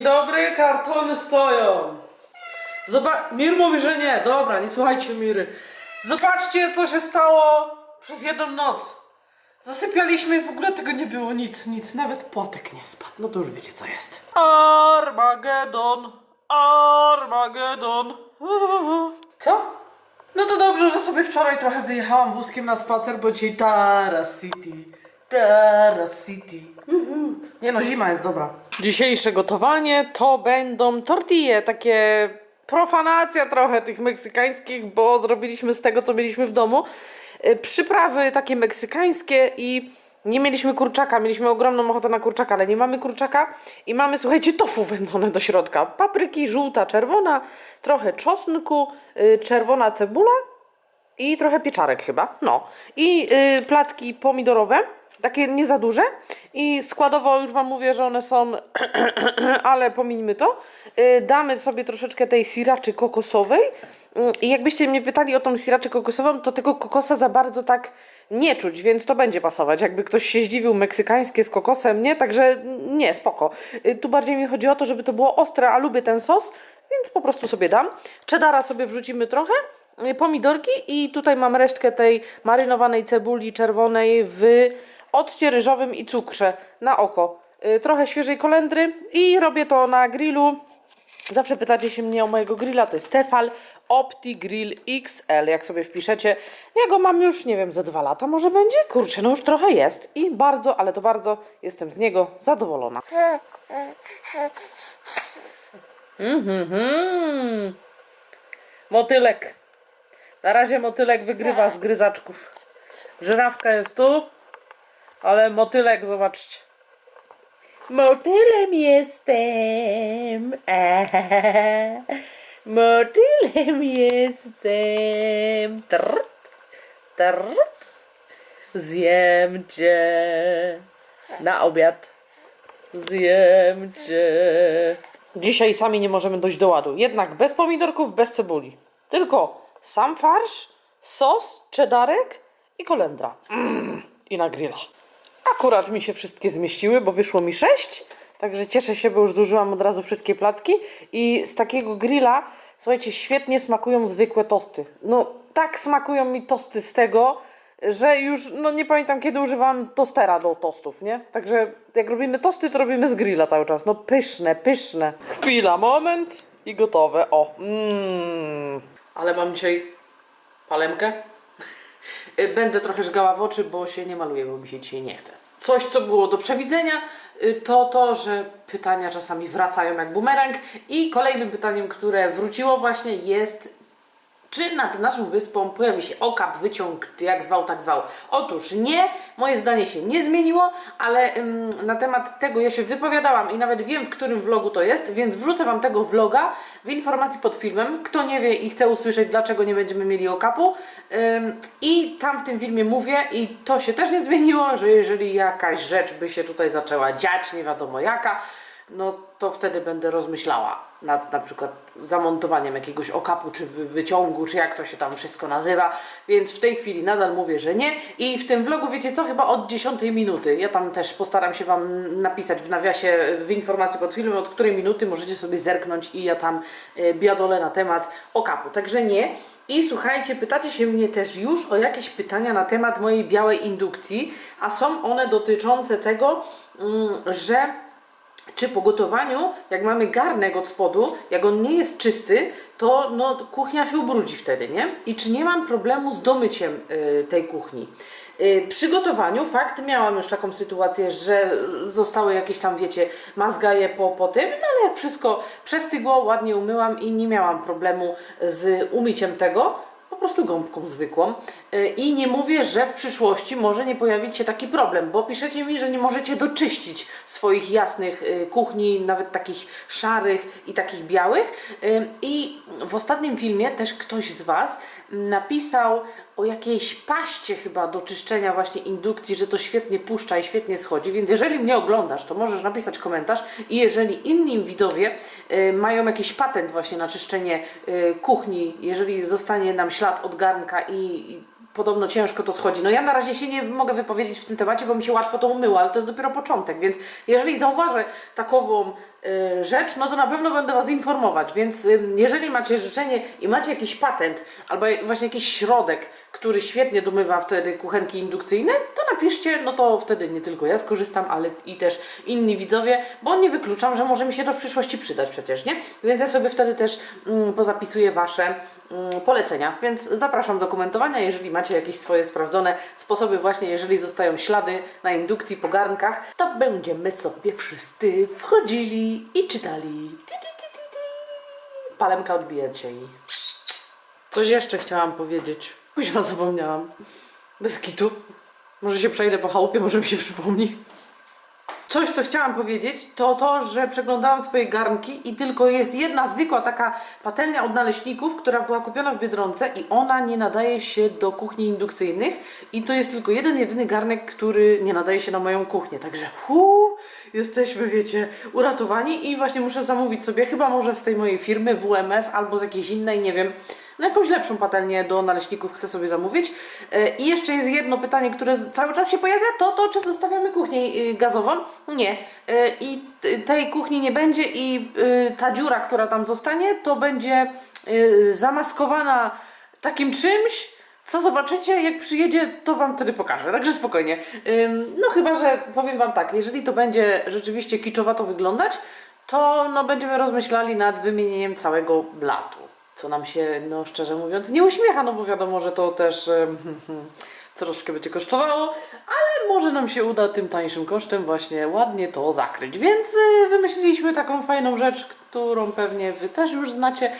Dobry, kartony stoją. Mir mówi, że nie. Dobra, nie słuchajcie Miry. Zobaczcie, co się stało przez jedną noc. Zasypialiśmy i w ogóle tego nie było nic, nic. Nawet płatek nie spadł. No to już wiecie, co jest. Armagedon, Armagedon. Co? No to dobrze, że sobie wczoraj trochę wyjechałam wózkiem na spacer, bo dzisiaj Taras City. Taras City. Nie no, zima jest dobra. Dzisiejsze gotowanie to będą tortille, takie profanacja trochę tych meksykańskich, bo zrobiliśmy z tego, co mieliśmy w domu. Y, Przyprawy takie meksykańskie i nie mieliśmy kurczaka, mieliśmy ogromną ochotę na kurczaka, ale nie mamy kurczaka i mamy, słuchajcie, tofu wędzone do środka. Papryki żółta, czerwona, trochę czosnku, y, czerwona cebula i trochę pieczarek chyba, no. I y, placki pomidorowe, takie nie za duże. I składowo już Wam mówię, że one są, ale pomińmy to. Y, damy sobie troszeczkę tej siraczy kokosowej. Y, I jakbyście mnie pytali o tą siraczę kokosową, to tego kokosa za bardzo tak nie czuć, więc to będzie pasować. Jakby ktoś się zdziwił, meksykańskie z kokosem, nie? Także nie, spoko. Y, tu bardziej mi chodzi o to, żeby to było ostre, a lubię ten sos, więc po prostu sobie dam. Cheddara sobie wrzucimy trochę y, pomidorki i tutaj mam resztkę tej marynowanej cebuli czerwonej w occie ryżowym i cukrze na oko. Y, Trochę świeżej kolendry i robię to na grillu. Zawsze pytacie się mnie o mojego grilla, to jest Tefal Opti Grill XL, jak sobie wpiszecie. Ja go mam już, nie wiem, ze dwa lata może będzie? Kurczę, no już trochę jest i bardzo, ale to bardzo jestem z niego zadowolona. Mhm. Motylek. Na razie motylek wygrywa z gryzaczków. Żyrawka jest tu, ale motylek, zobaczcie. Motylem jestem. Motylem jestem. Trrt, trrt. Zjem cię. Na obiad. Zjem cię. Dzisiaj sami nie możemy dojść do ładu. Jednak bez pomidorków, bez cebuli. Tylko sam farsz, sos, cheddarek i kolendra. Mm, I na grilla. Akurat mi się wszystkie zmieściły, bo wyszło mi sześć. Także cieszę się, bo już zużyłam od razu wszystkie placki. I z takiego grilla, słuchajcie, świetnie smakują zwykłe tosty. No, tak smakują mi tosty z tego, że już, no nie pamiętam kiedy używałam tostera do tostów, nie? Także jak robimy tosty, to robimy z grilla cały czas. No pyszne, pyszne. Chwila, moment i gotowe. O, mmm. Ale mam dzisiaj palemkę. Y, Będę trochę żgała w oczy, bo się nie maluję, bo mi się dzisiaj nie chce. Coś, co było do przewidzenia, y, to to, że pytania czasami wracają jak bumerang. I kolejnym pytaniem, które wróciło właśnie jest czy nad naszą wyspą pojawi się okap, wyciąg, jak zwał, tak zwał? Otóż nie, moje zdanie się nie zmieniło, ale ym, na temat tego ja się wypowiadałam i nawet wiem, w którym vlogu to jest, więc wrzucę Wam tego vloga w informacji pod filmem. Kto nie wie i chce usłyszeć, dlaczego nie będziemy mieli okapu. Ym, I tam w tym filmie mówię, i to się też nie zmieniło, że jeżeli jakaś rzecz by się tutaj zaczęła dziać, nie wiadomo jaka, no to wtedy będę rozmyślała nad na przykład zamontowaniem jakiegoś okapu, czy wy- wyciągu, czy jak to się tam wszystko nazywa, więc w tej chwili nadal mówię, że nie. I w tym vlogu wiecie co, chyba od 10 minuty, ja tam też postaram się Wam napisać w nawiasie, w informacji pod filmem, od której minuty możecie sobie zerknąć i ja tam e, biadolę na temat okapu, także nie. I słuchajcie, pytacie się mnie też już o jakieś pytania na temat mojej białej indukcji, a są one dotyczące tego, mm, że czy po gotowaniu, jak mamy garnek od spodu, jak on nie jest czysty, to no, kuchnia się ubrudzi wtedy, nie? I czy nie mam problemu z domyciem y, tej kuchni? Y, przy gotowaniu, fakt, miałam już taką sytuację, że zostały jakieś tam, wiecie, mazgaje po, po tym, no ale jak wszystko przestygło, ładnie umyłam i nie miałam problemu z umyciem tego prostu gąbką zwykłą. Y, I nie mówię, że w przyszłości może nie pojawić się taki problem, bo piszecie mi, że nie możecie doczyścić swoich jasnych y, kuchni, nawet takich szarych i takich białych. Y, I w ostatnim filmie też ktoś z Was napisał o jakiejś paście chyba do czyszczenia właśnie indukcji, że to świetnie puszcza i świetnie schodzi, więc jeżeli mnie oglądasz, to możesz napisać komentarz i jeżeli inni widowie y, mają jakiś patent właśnie na czyszczenie y, kuchni, jeżeli zostanie nam ślad od garnka i, i podobno ciężko to schodzi. No ja na razie się nie mogę wypowiedzieć w tym temacie, bo mi się łatwo to umyło, ale to jest dopiero początek, więc jeżeli zauważę takową y, rzecz, no to na pewno będę Was informować, więc ym, jeżeli macie życzenie i macie jakiś patent albo właśnie jakiś środek, który świetnie domywa wtedy kuchenki indukcyjne, to napiszcie, no to wtedy nie tylko ja skorzystam, ale i też inni widzowie, bo nie wykluczam, że może mi się to w przyszłości przydać przecież, nie? Więc ja sobie wtedy też mm, pozapisuję Wasze mm, polecenia, więc zapraszam do komentowania, jeżeli macie jakieś swoje sprawdzone sposoby właśnie, jeżeli zostają ślady na indukcji po garnkach, to będziemy sobie wszyscy wchodzili i czytali. Palemka odbijecie i... Coś jeszcze chciałam powiedzieć. Kuźwa zapomniałam. Bez kitu. Może się przejdę po chałupie, może mi się przypomni. Coś, co chciałam powiedzieć, to to, że przeglądałam swoje garnki i tylko jest jedna zwykła taka patelnia od naleśników, która była kupiona w Biedronce i ona nie nadaje się do kuchni indukcyjnych i to jest tylko jeden, jedyny garnek, który nie nadaje się na moją kuchnię. Także hu, jesteśmy, wiecie, uratowani i właśnie muszę zamówić sobie chyba może z tej mojej firmy WMF albo z jakiejś innej, nie wiem, no jakąś lepszą patelnię do naleśników chcę sobie zamówić. E, I jeszcze jest jedno pytanie, które cały czas się pojawia, to to, czy zostawiamy kuchnię y, gazową? Nie. E, I tej kuchni nie będzie i y, ta dziura, która tam zostanie, to będzie y, zamaskowana takim czymś, co zobaczycie, jak przyjedzie, to Wam wtedy pokażę. Także spokojnie. No chyba, że powiem Wam tak, jeżeli to będzie rzeczywiście kiczowato wyglądać, to no, będziemy rozmyślali nad wymienieniem całego blatu. Co nam się, no szczerze mówiąc, nie uśmiecha, no bo wiadomo, że to też troszkę będzie kosztowało, ale może nam się uda tym tańszym kosztem właśnie ładnie to zakryć. Więc y, wymyśliliśmy taką fajną rzecz, którą pewnie Wy też już znacie,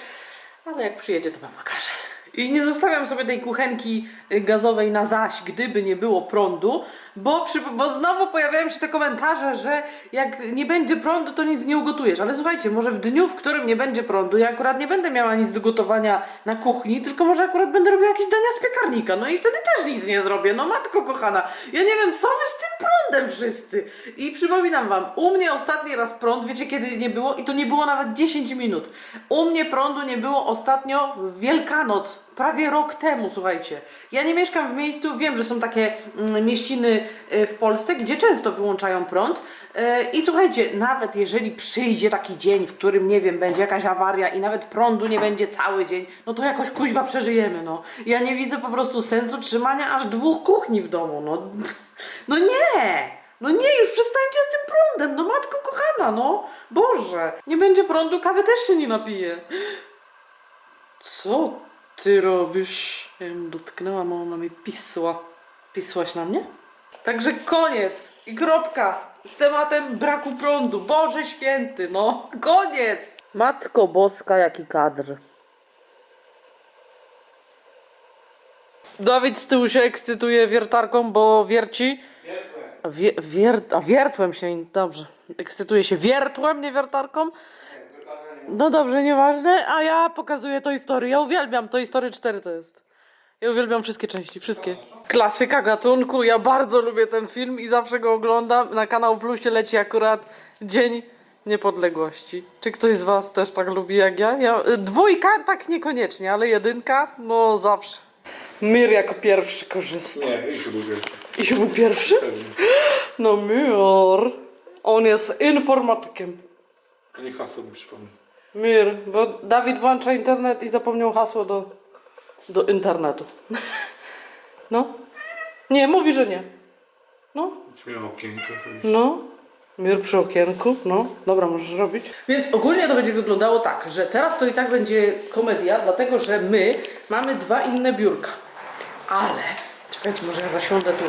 ale jak przyjedzie, to Wam pokażę. I nie zostawiam sobie tej kuchenki y, gazowej na zaś, gdyby nie było prądu, bo, przy, bo znowu pojawiają się te komentarze, że jak nie będzie prądu, to nic nie ugotujesz. Ale słuchajcie, może w dniu, w którym nie będzie prądu, ja akurat nie będę miała nic do gotowania na kuchni, tylko może akurat będę robiła jakieś dania z piekarnika. No i wtedy też nic nie zrobię. No matko kochana, ja nie wiem, co wy z tym prądem wszyscy. I przypominam wam, u mnie ostatni raz prąd, wiecie kiedy nie było? I to nie było nawet 10 minut. U mnie prądu nie było ostatnio Wielkanoc, prawie rok temu, słuchajcie. Ja nie mieszkam w miejscu, wiem, że są takie mm, mieściny y, w Polsce, gdzie często wyłączają prąd. Y, I słuchajcie, nawet jeżeli przyjdzie taki dzień, w którym, nie wiem, będzie jakaś awaria i nawet prądu nie będzie cały dzień, no to jakoś kuźwa przeżyjemy, no. Ja nie widzę po prostu sensu trzymania aż dwóch kuchni w domu, no. No nie! No nie, już przestańcie z tym prądem, no matko kochana, no. Boże, nie będzie prądu, kawy też się nie napije. Co ty robisz? Ja ją dotknęłam, a ona mi pisła. Pisłaś na mnie? Także koniec i kropka z tematem braku prądu. Boże święty, no koniec! Matko Boska, jaki kadr. Dawid z tyłu się ekscytuje wiertarką, bo wierci. Wie, wier, a wiertłem się, dobrze. Ekscytuje się wiertłem, nie wiertarką. No dobrze, nieważne, a ja pokazuję Toy Story. Ja uwielbiam Toy Story 4 to jest. Ja uwielbiam wszystkie części, wszystkie. Klasyka gatunku, ja bardzo lubię ten film i zawsze go oglądam. Na kanał Plusie leci akurat Dzień Niepodległości. Czy ktoś z was też tak lubi jak ja? ja y, dwójka tak niekoniecznie, ale jedynka no zawsze. Mir jako pierwszy korzysta. Nie, i się lubię. I się był pierwszy? No Mir. On jest informatykiem. To nie hasło mi przypomni. Mir, bo Dawid włącza internet i zapomniał hasło do, do internetu. No. Nie, mówi, że nie. No, okienko sobie. no. Mir przy okienku, no. Dobra, możesz robić. Więc ogólnie to będzie wyglądało tak, że teraz to i tak będzie komedia, dlatego że my mamy dwa inne biurka. Ale, czekajcie, może ja zasiądę tu.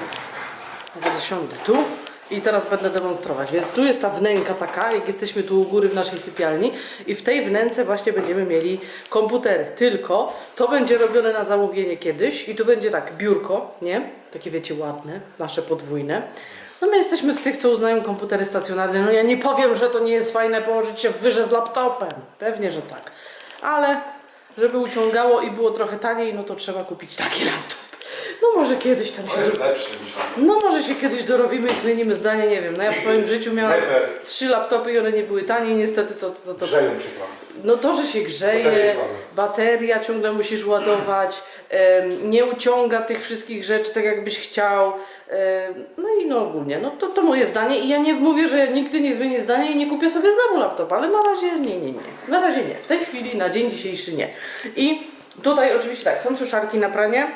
Może zasiądę tu i teraz będę demonstrować. Więc tu jest ta wnęka taka, jak jesteśmy tu u góry w naszej sypialni i w tej wnęce właśnie będziemy mieli komputery. Tylko to będzie robione na zamówienie kiedyś i tu będzie tak, biurko, nie? Takie wiecie, ładne, nasze podwójne. No my jesteśmy z tych, co uznają komputery stacjonarne. No ja nie powiem, że to nie jest fajne położyć się w wyże z laptopem. Pewnie, że tak. Ale żeby uciągało i było trochę taniej, no to trzeba kupić taki laptop. No może kiedyś tam się... To jest lepszy niż No może się kiedyś dorobimy i zmienimy zdanie, nie wiem. No ja w swoim życiu miałam Never. trzy laptopy i one nie były tanie i niestety to... to, to, to Grzeją się Francji. no to, że się grzeje, bateria ciągle musisz ładować, em, nie uciąga tych wszystkich rzeczy tak jakbyś chciał. em, no i no ogólnie, no to, to moje zdanie i ja nie mówię, że nigdy nie zmienię zdania i nie kupię sobie znowu laptopa, ale na razie nie, nie, nie. Na razie nie. W tej chwili, na dzień dzisiejszy nie. I tutaj oczywiście tak, są suszarki na pranie,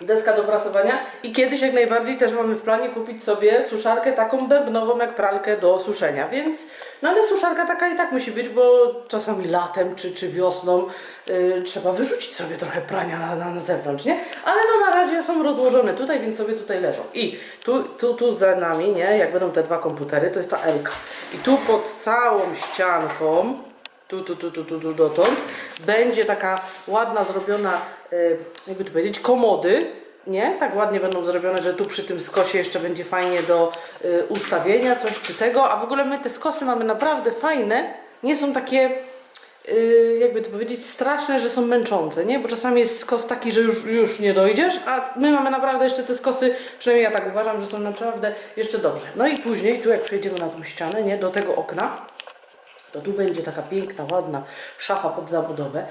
deska do prasowania i kiedyś jak najbardziej też mamy w planie kupić sobie suszarkę taką bębnową jak pralkę do suszenia, więc no ale suszarka taka i tak musi być, bo czasami latem czy, czy wiosną y, trzeba wyrzucić sobie trochę prania na, na, na zewnątrz, nie? Ale no na razie są rozłożone tutaj, więc sobie tutaj leżą. I tu, tu, tu za nami, nie, jak będą te dwa komputery, to jest ta Elka. I tu pod całą ścianką tu, tu, tu, tu, tu, tu dotąd, będzie taka ładna zrobiona, y, jakby to powiedzieć, komody, nie? Tak ładnie będą zrobione, że tu przy tym skosie jeszcze będzie fajnie do y, ustawienia coś czy tego, a w ogóle my te skosy mamy naprawdę fajne, nie są takie y, jakby to powiedzieć, straszne, że są męczące, nie? Bo czasami jest skos taki, że już, już nie dojdziesz, a my mamy naprawdę jeszcze te skosy, przynajmniej ja tak uważam, że są naprawdę jeszcze dobrze. No i później, tu jak przejdziemy na tą ścianę, nie? Do tego okna, to tu będzie taka piękna, ładna szafa pod zabudowę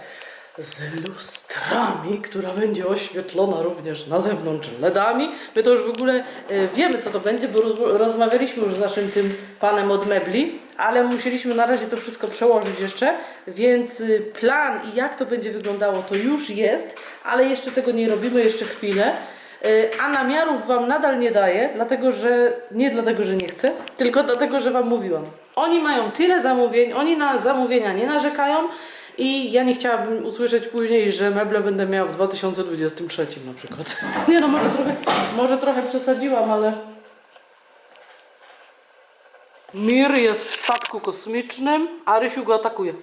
z lustrami, która będzie oświetlona również na zewnątrz LEDami. My to już w ogóle e, wiemy, co to będzie, bo roz, rozmawialiśmy już z naszym tym panem od mebli, ale musieliśmy na razie to wszystko przełożyć jeszcze, więc y, plan i jak to będzie wyglądało, to już jest, ale jeszcze tego nie robimy, jeszcze chwilę. Y, A namiarów Wam nadal nie daję, dlatego że nie dlatego, że nie chcę, tylko dlatego, że Wam mówiłam. Oni mają tyle zamówień, oni na zamówienia nie narzekają i ja nie chciałabym usłyszeć później, że meble będę miała w 2023 na przykład. Nie no, może trochę, może trochę przesadziłam, ale... Mir jest w statku kosmicznym, a Rysiu go atakuje.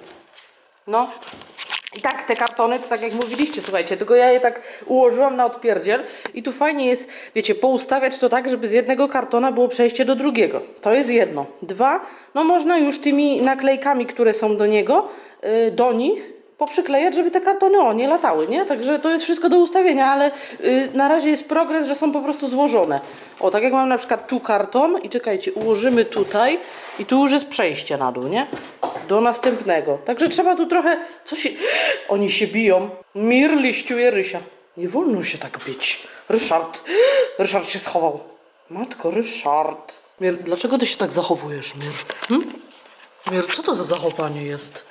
No. I tak, te kartony, to tak jak mówiliście, słuchajcie, tylko ja je tak ułożyłam na odpierdziel i tu fajnie jest, wiecie, poustawiać to tak, żeby z jednego kartona było przejście do drugiego. To jest jedno. Dwa, no można już tymi naklejkami, które są do niego, yy, do nich poprzyklejać, żeby te kartony, o, nie latały, nie? Także to jest wszystko do ustawienia, ale yy, na razie jest progres, że są po prostu złożone. O, tak jak mam na przykład tu karton i czekajcie, ułożymy tutaj i tu już jest przejście na dół, nie? Do następnego. Także trzeba tu trochę. Co się. Oni się biją. Mir liściuje Rysia. Nie wolno się tak bić. Ryszard. Ryszard się schował. Matko, Ryszard. Mir, dlaczego ty się tak zachowujesz, Mir? Hm? Mir, co to za zachowanie jest?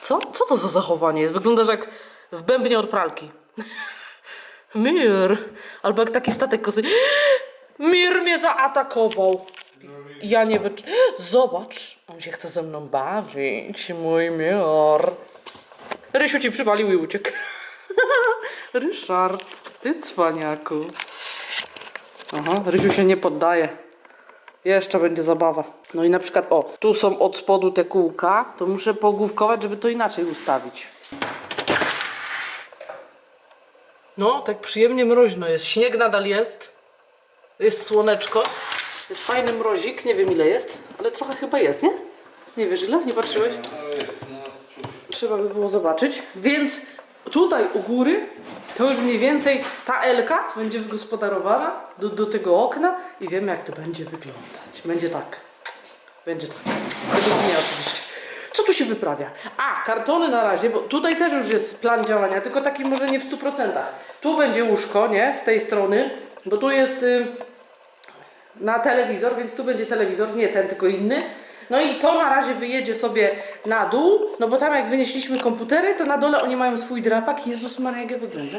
Co? Co to za zachowanie jest? Wyglądasz jak w bębnie od pralki. Mir. Albo jak taki statek kosy. Mir mnie zaatakował. Ja nie wycz... Zobacz, on się chce ze mną bawić, mój mior. Rysiu ci przywalił i uciekł. Ryszard, ty cwaniaku. Aha, Rysiu się nie poddaje. Jeszcze będzie zabawa. No i na przykład, o, tu są od spodu te kółka, to muszę pogłówkować, żeby to inaczej ustawić. No, tak przyjemnie mroźno jest. Śnieg nadal jest. Jest słoneczko. Jest fajny mrozik. Nie wiem ile jest, ale trochę chyba jest, nie? Nie wiesz ile? Nie patrzyłeś? No no. Trzeba by było zobaczyć. Więc tutaj u góry to już mniej więcej ta Elka będzie wygospodarowana do, do tego okna i wiemy jak to będzie wyglądać. Będzie tak. Będzie tak. Według mnie oczywiście. Co tu się wyprawia? A, kartony na razie, bo tutaj też już jest plan działania, tylko taki może nie w 100%. Tu będzie łóżko, nie? Z tej strony, bo tu jest y, na telewizor, więc tu będzie telewizor, nie ten, tylko inny. No i to na razie wyjedzie sobie na dół, no bo tam jak wynieśliśmy komputery, to na dole oni mają swój drapak. Jezus Maria, jak ja wygląda.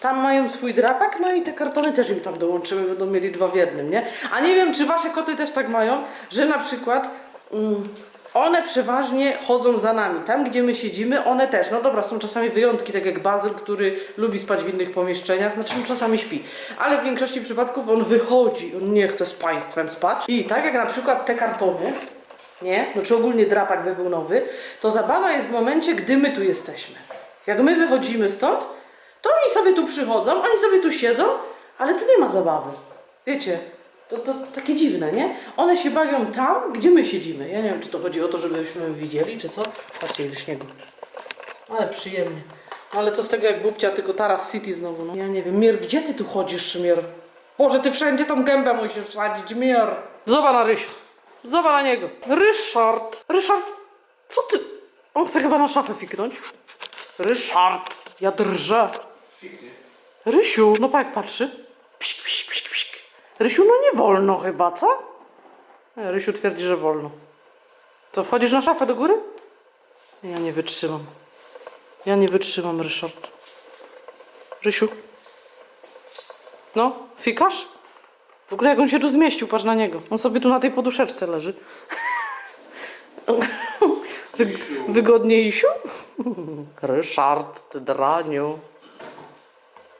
Tam mają swój drapak, no i te kartony też im tam dołączymy, będą mieli dwa w jednym, nie? A nie wiem, czy wasze koty też tak mają, że na przykład mm, one przeważnie chodzą za nami. Tam, gdzie my siedzimy, one też. No dobra, są czasami wyjątki, tak jak Bazyl, który lubi spać w innych pomieszczeniach, znaczy on czasami śpi. Ale w większości przypadków on wychodzi, on nie chce z państwem spać. I tak jak na przykład te kartony, nie? No czy ogólnie drapak by był nowy, to zabawa jest w momencie, gdy my tu jesteśmy. Jak my wychodzimy stąd, to oni sobie tu przychodzą, oni sobie tu siedzą, ale tu nie ma zabawy. Wiecie, to, to takie dziwne, nie? One się bawią tam, gdzie my siedzimy. Ja nie wiem, czy to chodzi o to, żebyśmy widzieli, czy co. Patrzcie, ile śniegu. Ale przyjemnie. Ale co z tego, jak Bubcia, tylko Taras City znowu, no. Ja nie wiem, Mir, gdzie ty tu chodzisz, Mir? Boże, ty wszędzie tą gębę musisz sadzić, Mir. Zobacz na Rysiu. Zobacz na niego. Ryszard. Ryszard, co ty? On chce chyba na szafę fiknąć. Ryszard, ja drżę. Rysiu, no pa jak patrzy. Psik, psik, psik, psik. Rysiu, no nie wolno chyba, co? Rysiu twierdzi, że wolno. Co, wchodzisz na szafę do góry? Ja nie wytrzymam. Ja nie wytrzymam, Ryszard. Rysiu? No, fikasz? W ogóle jak on się tu zmieścił, patrz na niego. On sobie tu na tej poduszeczce leży. Wy, wygodniejsiu? Ryszard, ty draniu.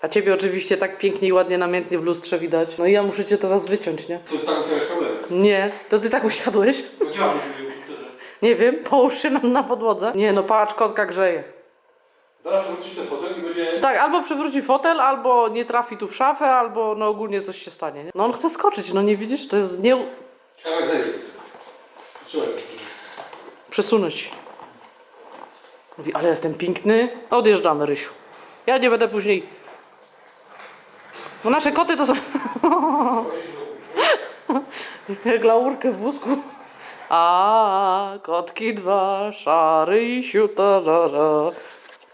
A ciebie oczywiście tak pięknie i ładnie namiętnie w lustrze widać. No i ja muszę cię teraz wyciąć, nie? To ty tak otwierasz kamerę. Nie, to ty tak usiadłeś? No już w komputerze. Nie wiem, połóż się na, na podłodze. Nie, no patrz, kotka grzeje. Zaraz wrócisz ten fotel i będzie... Tak, albo przewróci fotel, albo nie trafi tu w szafę, albo no ogólnie coś się stanie, nie? No on chce skoczyć, no nie widzisz? To jest nie... Trzymaj. Przesunąć. Mówi, ale jestem piękny. Odjeżdżamy, Rysiu. Ja nie będę później... Bo nasze koty to są... Jak laurkę w wózku. A, kotki dwa, szary i siutarara.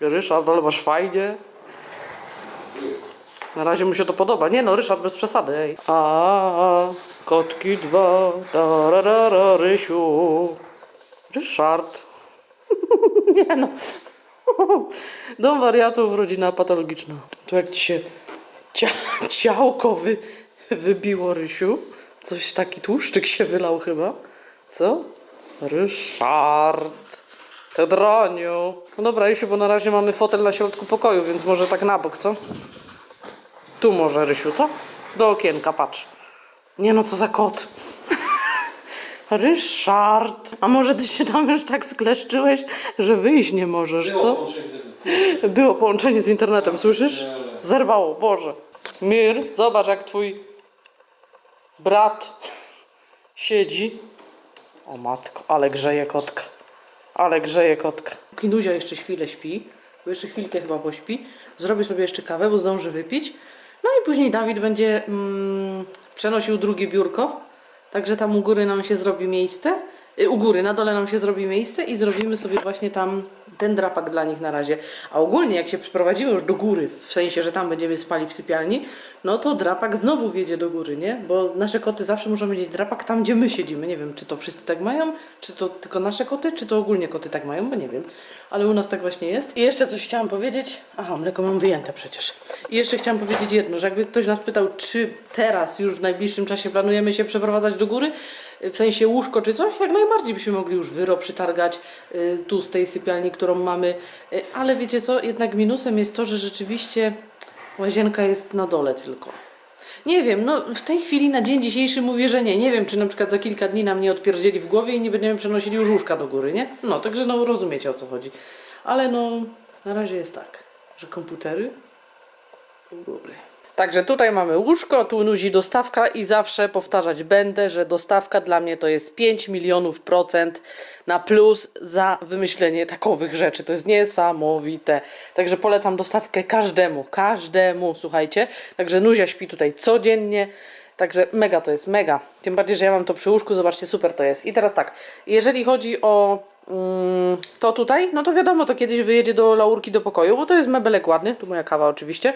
Ryszard, ale masz fajnie. Na razie mu się to podoba. Nie no, Ryszard, bez przesady, ej. A, kotki dwa, tararara, Rysiu. Ryszard. Nie no. Dom wariatów, rodzina patologiczna. Tu jak ci się cia ciałko wy wybiło, Rysiu. Coś taki tłuszczyk się wylał chyba. Co? Ryszard. Ty droniu. No dobra, Rysiu, bo na razie mamy fotel na środku pokoju, więc może tak na bok, co? Tu może, Rysiu, co? Do okienka, patrz. Nie no, co za kot. Ryszard. A może ty się tam już tak skleszczyłeś, że wyjść nie możesz, co? Było połączenie z internetem, słyszysz? Zerwało, Boże. Mir, zobacz jak twój brat siedzi. O matko, ale grzeje kotka. Ale grzeje kotka. Kinuzia jeszcze chwilę śpi, bo jeszcze chwilkę chyba pośpi. Zrobię sobie jeszcze kawę, bo zdążę wypić. No i później Dawid będzie mm, przenosił drugie biurko. Także tam u góry nam się zrobi miejsce. Y, U góry, na dole nam się zrobi miejsce i zrobimy sobie właśnie tam ten drapak dla nich na razie. A ogólnie jak się przeprowadzimy już do góry, w sensie, że tam będziemy spali w sypialni, no to drapak znowu wjedzie do góry, nie? Bo nasze koty zawsze muszą mieć drapak tam, gdzie my siedzimy. Nie wiem, czy to wszyscy tak mają, czy to tylko nasze koty, czy to ogólnie koty tak mają, bo nie wiem. Ale u nas tak właśnie jest. I jeszcze coś chciałam powiedzieć. Aha, mleko mam wyjęte przecież. I jeszcze chciałam powiedzieć jedno, że jakby ktoś nas pytał, czy teraz już w najbliższym czasie planujemy się przeprowadzać do góry, w sensie łóżko czy coś, jak najbardziej byśmy mogli już wyro przytargać y, tu z tej sypialni, którą mamy. Y, ale wiecie co, jednak minusem jest to, że rzeczywiście łazienka jest na dole tylko. Nie wiem, no w tej chwili na dzień dzisiejszy mówię, że nie. Nie wiem, czy na przykład za kilka dni nam nie odpierdzieli w głowie i nie będziemy przenosili już łóżka do góry, nie? No, także no rozumiecie o co chodzi. Ale no, na razie jest tak, że komputery góry. Także tutaj mamy łóżko, tu nuzi dostawka i zawsze powtarzać będę, że dostawka dla mnie to jest 5 milionów procent na plus za wymyślenie takowych rzeczy. To jest niesamowite. Także polecam dostawkę każdemu, każdemu, słuchajcie. Także Nuzia śpi tutaj codziennie. Także mega to jest, mega. Tym bardziej, że ja mam to przy łóżku, zobaczcie, super to jest. I teraz tak, jeżeli chodzi o to tutaj, no to wiadomo, to kiedyś wyjedzie do laurki do pokoju, bo to jest mebelek ładny, tu moja kawa oczywiście.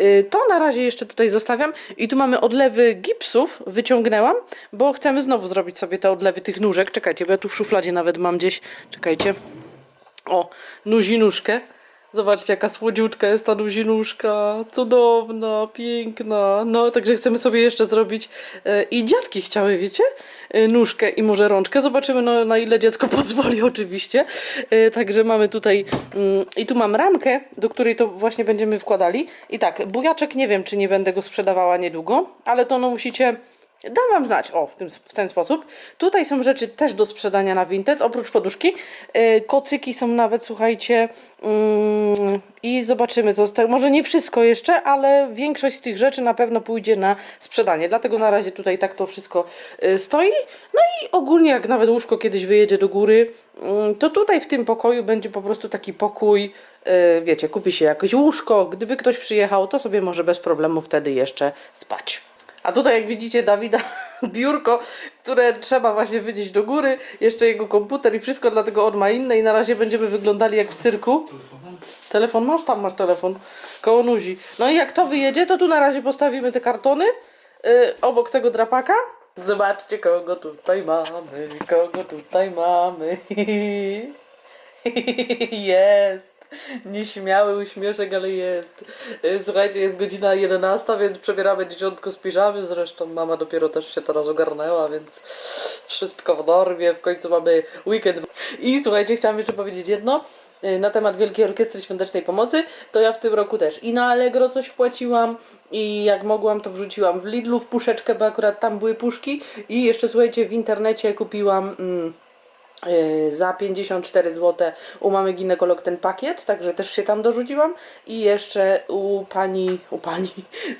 Y, to na razie jeszcze tutaj zostawiam. I tu mamy odlewy gipsów, wyciągnęłam, bo chcemy znowu zrobić sobie te odlewy tych nóżek. Czekajcie, bo ja tu w szufladzie nawet mam gdzieś, czekajcie. O, nuzinóżkę. Zobaczcie, jaka słodziutka jest ta nuzinuszka. Cudowna, piękna. No, także chcemy sobie jeszcze zrobić. E, I dziadki chciały, wiecie? E, nóżkę i może rączkę. Zobaczymy, no, na ile dziecko pozwoli, oczywiście. E, także mamy tutaj. Mm, I tu mam ramkę, do której to właśnie będziemy wkładali. I tak, bujaczek nie wiem, czy nie będę go sprzedawała niedługo, ale to no musicie Dam Wam znać, o, w, tym, w ten sposób. Tutaj są rzeczy też do sprzedania na Vinted, oprócz poduszki. Yy, kocyki są nawet, słuchajcie, mm, i zobaczymy, co. Może nie wszystko jeszcze, ale większość z tych rzeczy na pewno pójdzie na sprzedanie. Dlatego na razie tutaj tak to wszystko yy, stoi. No i ogólnie, jak nawet łóżko kiedyś wyjedzie do góry, mm, to tutaj w tym pokoju będzie po prostu taki pokój. Yy, wiecie, kupi się jakieś łóżko. Gdyby ktoś przyjechał, to sobie może bez problemu wtedy jeszcze spać. A tutaj, jak widzicie, Dawida biurko, które trzeba właśnie wynieść do góry, jeszcze jego komputer i wszystko, dlatego on ma inne i na razie będziemy wyglądali jak w cyrku. Telefon masz? Tam masz telefon. Koło nuzi. No i jak to wyjedzie, to tu na razie postawimy te kartony yy, obok tego drapaka. Zobaczcie, kogo tutaj mamy, kogo tutaj mamy. Jest. Nieśmiały uśmieszek, ale jest. Y, Słuchajcie, jest godzina 11, więc przebieramy dzieciątko z piżamy. Zresztą mama dopiero też się teraz ogarnęła, więc wszystko w normie. W końcu mamy weekend. I słuchajcie, chciałam jeszcze powiedzieć jedno y, na temat Wielkiej Orkiestry Świątecznej Pomocy, to ja w tym roku też i na Allegro coś wpłaciłam i jak mogłam to wrzuciłam w Lidlu w puszeczkę, bo akurat tam były puszki i jeszcze słuchajcie w internecie kupiłam mm, za 54 zł u mamy ginekolog ten pakiet, także też się tam dorzuciłam. I jeszcze u pani, u pani,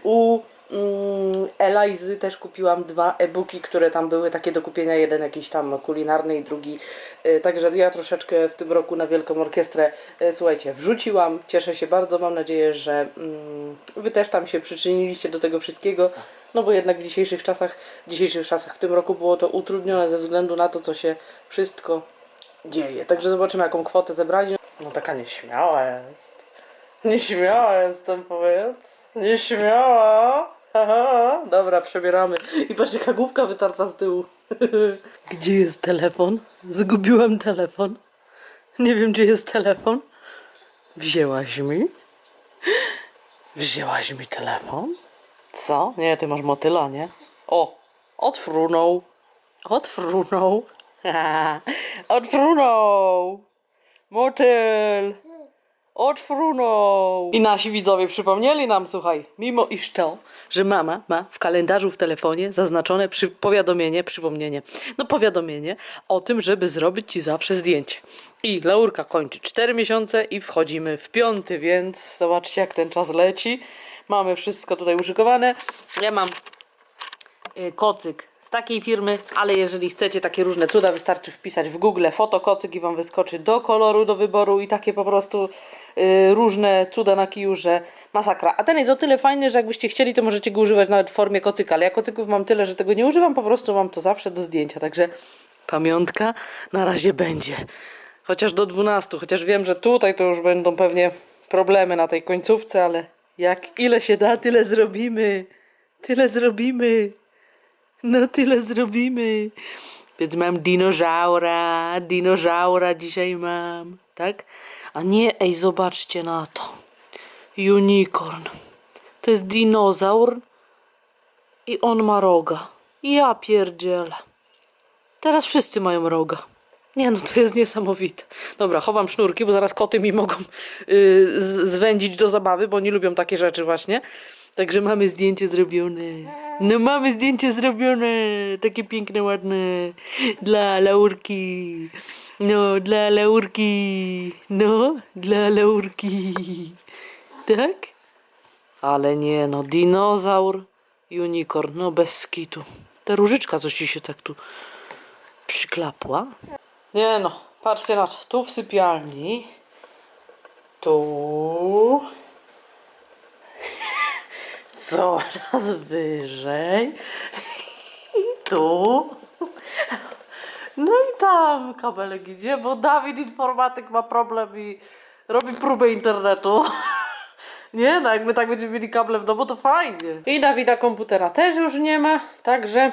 u mm, Elizy też kupiłam dwa e-booki, które tam były takie do kupienia, jeden jakiś tam kulinarny i drugi, yy, także ja troszeczkę w tym roku na Wielką Orkiestrę, yy, słuchajcie, wrzuciłam, cieszę się bardzo, mam nadzieję, że mm, wy też tam się przyczyniliście do tego wszystkiego, no bo jednak w dzisiejszych czasach, w dzisiejszych czasach w tym roku było to utrudnione ze względu na to, co się wszystko dzieje. Także zobaczymy, jaką kwotę zebrali. No taka nieśmiała jest. Nieśmiała jestem, powiedz. Nieśmiała. Haha. Dobra, przebieramy. I patrzcie, jaka główka wytarta z tyłu. Gdzie jest telefon? Zgubiłem telefon. Nie wiem, gdzie jest telefon. Wzięłaś mi? Wzięłaś mi telefon? Co? Nie, ty masz motyla, nie? O, odfrunął. Odfrunął. odfrunął. Motyl. Odfrunął. I nasi widzowie przypomnieli nam, słuchaj, mimo iż to, że mama ma w kalendarzu w telefonie zaznaczone przy powiadomienie, przypomnienie, no powiadomienie o tym, żeby zrobić ci zawsze zdjęcie. I Laurka kończy 4 miesiące i wchodzimy w piąty, więc zobaczcie jak ten czas leci. Mamy wszystko tutaj uszykowane. Ja mam kocyk z takiej firmy, ale jeżeli chcecie takie różne cuda, wystarczy wpisać w Google fotokocyk i wam wyskoczy do koloru, do wyboru i takie po prostu y, różne cuda na kiju, że masakra. A ten jest o tyle fajny, że jakbyście chcieli, to możecie go używać nawet w formie kocyka, ale ja kocyków mam tyle, że tego nie używam, po prostu mam to zawsze do zdjęcia, także pamiątka na razie będzie. Chociaż do 12, chociaż wiem, że tutaj to już będą pewnie problemy na tej końcówce, ale jak ile się da, tyle zrobimy. Tyle zrobimy. No tyle zrobimy. Więc mam dinożaura, dinożaura dzisiaj mam, tak? A nie, ej, zobaczcie na to. Unicorn. To jest dinozaur i on ma roga. Ja pierdzielę. Teraz wszyscy mają roga. Nie no, to jest niesamowite. Dobra, chowam sznurki, bo zaraz koty mi mogą yy, zwędzić do zabawy, bo nie lubią takie rzeczy właśnie. Także mamy zdjęcie zrobione. No mamy zdjęcie zrobione. Takie piękne, ładne. Dla Laurki. No, dla Laurki. No, dla Laurki. Tak? Ale nie no, dinozaur, unicorn, no bez skitu. Ta różyczka coś ci się tak tu przyklapła. Nie no, patrzcie na to. Tu w sypialni. Tu. Coraz wyżej. I tu. No i tam kabelek idzie, bo Dawid informatyk ma problem i robi próbę internetu. Nie no, jak my tak będziemy mieli kable w domu, to fajnie. I Dawida komputera też już nie ma, także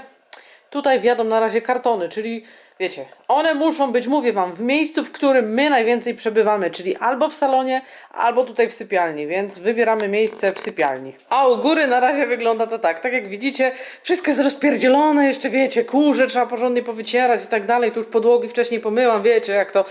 tutaj wjadą na razie kartony, czyli wiecie, one muszą być, mówię wam, w miejscu, w którym my najwięcej przebywamy, czyli albo w salonie, albo tutaj w sypialni, więc wybieramy miejsce w sypialni. A u góry na razie wygląda to tak, tak jak widzicie, wszystko jest rozpierdzielone, jeszcze wiecie, kurze trzeba porządnie powycierać i tak dalej, tu już podłogi wcześniej pomyłam, wiecie, jak to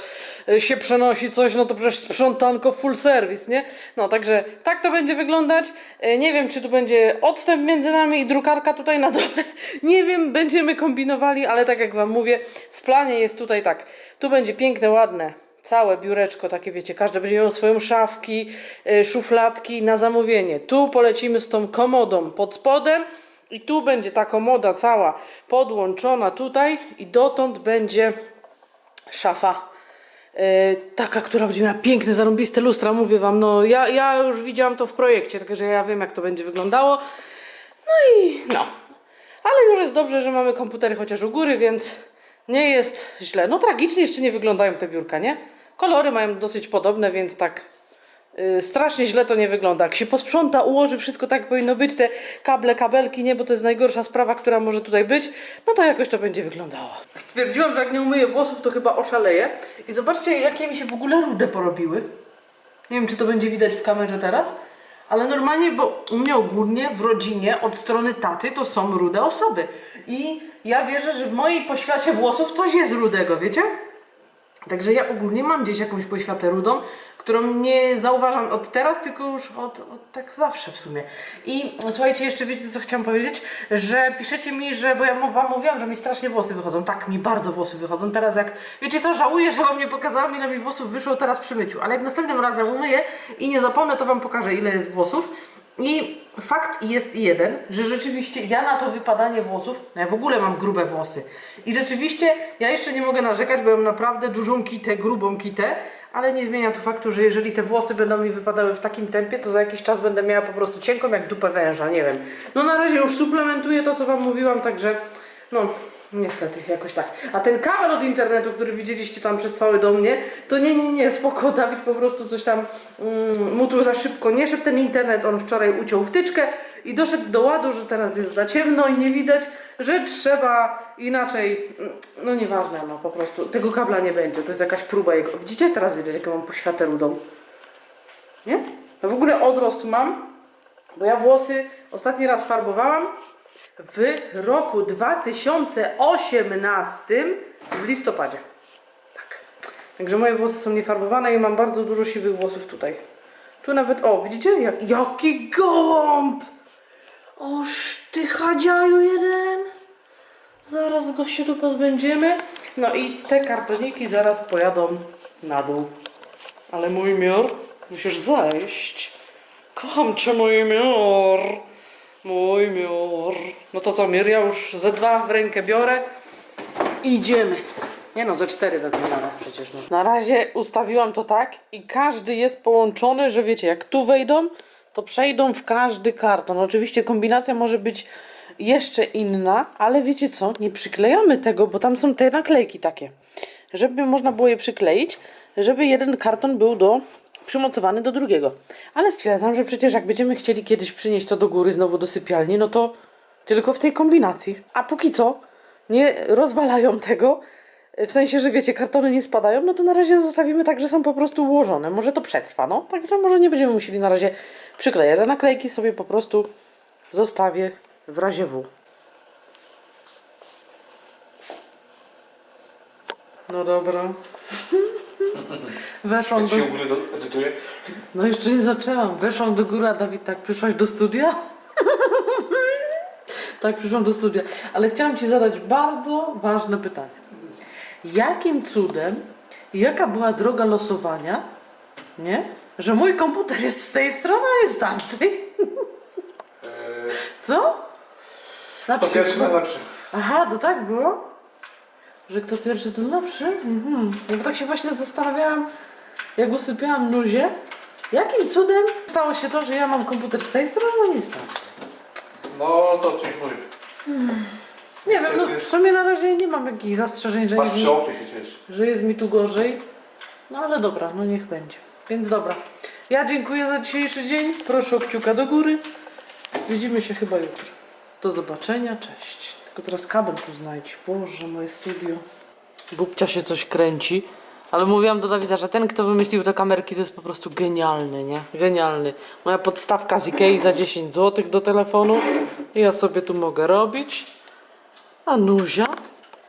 y, się przenosi coś, no to przecież sprzątanko full service, nie? No, także tak to będzie wyglądać, Y, nie wiem, czy tu będzie odstęp między nami i drukarka tutaj na dole, nie wiem, będziemy kombinowali, ale tak jak wam mówię, w planie jest tutaj tak, tu będzie piękne, ładne, całe biureczko, takie wiecie, każdy będzie miał swoją szafki, y, szufladki na zamówienie. Tu polecimy z tą komodą pod spodem i tu będzie ta komoda cała podłączona tutaj i dotąd będzie szafa. y, taka, która będzie miała piękne, zarąbiste lustra, mówię wam, no ja, ja już widziałam to w projekcie, także ja wiem jak to będzie wyglądało. No i no. Ale już jest dobrze, że mamy komputery chociaż u góry, więc nie jest źle. No tragicznie jeszcze nie wyglądają te biurka, nie? Kolory mają dosyć podobne, więc tak yy, strasznie źle to nie wygląda. Jak się posprząta, ułoży wszystko tak powinno być, te kable, kabelki, nie, bo to jest najgorsza sprawa, która może tutaj być, no to jakoś to będzie wyglądało. Stwierdziłam, że jak nie umyję włosów, to chyba oszaleję. I zobaczcie, jakie mi się w ogóle rude porobiły. Nie wiem, czy to będzie widać w kamerze teraz, ale normalnie, bo u mnie ogólnie w rodzinie od strony taty to są rude osoby. I ja wierzę, że w mojej poświacie włosów coś jest rudego, wiecie? Także ja ogólnie mam gdzieś jakąś poświatę rudą, którą nie zauważam od teraz, tylko już od, od tak zawsze w sumie. I słuchajcie, jeszcze wiecie co chciałam powiedzieć, że piszecie mi, że, bo ja wam mówiłam, że mi strasznie włosy wychodzą, tak mi bardzo włosy wychodzą, teraz jak, wiecie co, żałuję, że wam nie pokazałam ile mi włosów wyszło teraz przy myciu, ale jak następnym razem umyję i nie zapomnę, to wam pokażę ile jest włosów. I fakt jest jeden, że rzeczywiście ja na to wypadanie włosów, no ja w ogóle mam grube włosy. I rzeczywiście ja jeszcze nie mogę narzekać, bo mam naprawdę dużą kitę, grubą kitę, ale nie zmienia to faktu, że jeżeli te włosy będą mi wypadały w takim tempie, to za jakiś czas będę miała po prostu cienką jak dupę węża, nie wiem. No na razie już suplementuję to, co wam mówiłam, także no niestety jakoś tak. A ten kabel od internetu, który widzieliście tam przez cały dom, nie? To nie, nie, nie, spoko, Dawid po prostu coś tam mm, mu tu za szybko nie szedł ten internet, on wczoraj uciął wtyczkę i doszedł do ładu, że teraz jest za ciemno i nie widać, że trzeba inaczej, mm, no nieważne, no po prostu, tego kabla nie będzie, to jest jakaś próba jego. Widzicie? Teraz widać, jaką mam poświatę rudą. Nie? Ja w ogóle odrost mam, bo ja włosy ostatni raz farbowałam w roku 2018 w listopadzie. Tak. Także moje włosy są niefarbowane i mam bardzo dużo siwych włosów tutaj. Tu nawet, o, widzicie? Jak, jaki gołąb! Oż ty chadziaju jeden! Zaraz go się tu pozbędziemy. No i te kartoniki zaraz pojadą na dół. Ale mój miór, musisz zejść. Kocham cię, mój miór. Mój miór. No to co, miór, ja już ze dwa w rękę biorę. Idziemy. Nie no, ze cztery wezmę na nas przecież. No. Na razie ustawiłam to tak i każdy jest połączony, że wiecie, jak tu wejdą, to przejdą w każdy karton. Oczywiście kombinacja może być jeszcze inna, ale wiecie co, nie przyklejamy tego, bo tam są te naklejki takie, żeby można było je przykleić, żeby jeden karton był do przymocowany do drugiego. Ale stwierdzam, że przecież jak będziemy chcieli kiedyś przynieść to do góry znowu do sypialni, no to tylko w tej kombinacji. A póki co nie rozwalają tego, w sensie, że wiecie, kartony nie spadają, no to na razie zostawimy tak, że są po prostu ułożone. Może to przetrwa, no. Także może nie będziemy musieli na razie przyklejać. A naklejki sobie po prostu zostawię w razie W. No dobra. Weszłam Jak do... się do- edytuje? No jeszcze nie zaczęłam. Weszłam do góry, a Dawid tak, przyszłaś do studia? tak, przyszłam do studia. Ale chciałam Ci zadać bardzo ważne pytanie. Jakim cudem, jaka była droga losowania, nie? Że mój komputer jest z tej strony, a jest z tamtej. Eee, Co? Na pierwszy przykład. najlepszy. Aha, to tak było? Że kto pierwszy, ten lepszy? Mhm. No bo tak się właśnie zastanawiałam, jak usypiałam nuzie, jakim cudem stało się to, że ja mam komputer z tej strony, a nie z tamtej. No to coś mówi. Nie wiem, no w sumie na razie nie mam jakichś zastrzeżeń, że jest, mi, się że jest mi tu gorzej. No ale dobra, no niech będzie. Więc dobra. Ja dziękuję za dzisiejszy dzień. Proszę o kciuka do góry. Widzimy się chyba jutro. Do zobaczenia, cześć. Tylko teraz kabel tu znajdź. Boże, moje studio. Bubcia się coś kręci. Ale mówiłam do Dawida, że ten, kto wymyślił te kamerki, to jest po prostu genialny, nie? Genialny. Moja podstawka z Ikei za 10 zł do telefonu. I ja sobie tu mogę robić. A Nuzia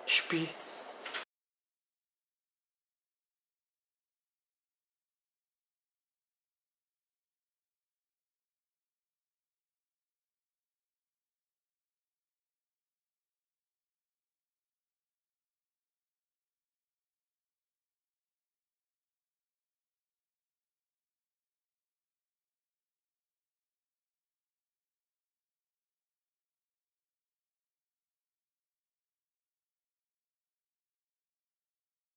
śpi